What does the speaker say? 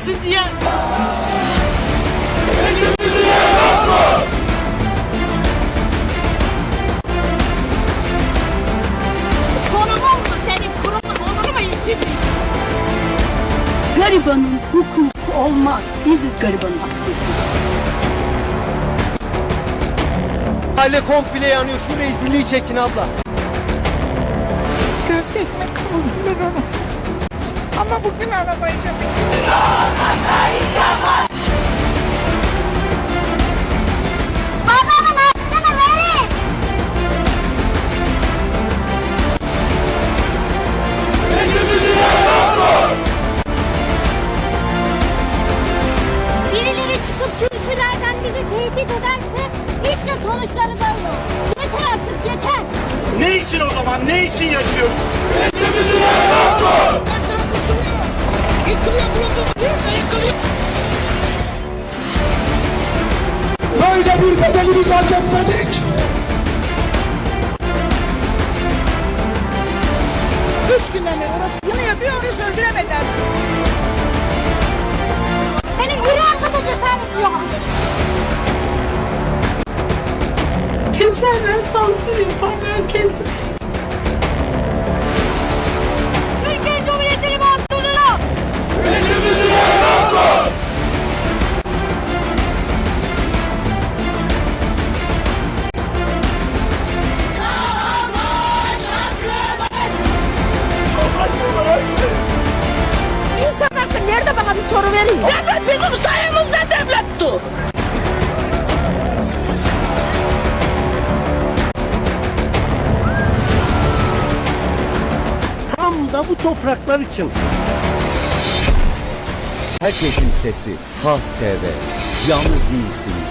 olsun diye. Konumun mu senin kurumun onuru mu incitmiş? Garibanın hukuku olmaz. Biziz garibanın hakkı. Mahalle komple yanıyor. Şu rezilliği çekin abla. Köfte ekmek ona. Ama bugün verin. Birileri çıkıp kürsülerden bizi tehdit ederse işte sonuçları böyle olur. Yeter artık yeter. Ne için o zaman? Ne için yaşıyoruz? Bir bedeli biz hak etmedik. üç günden beri orası yanıyor bir onu söndüremediler. Benim yüreğim da cesaret yok. Keserler sansür yaparlar kesin. Devlet bizim sayemizde devlettu. Tam da bu topraklar için. Herkesin sesi Halk TV. Yalnız değilsiniz.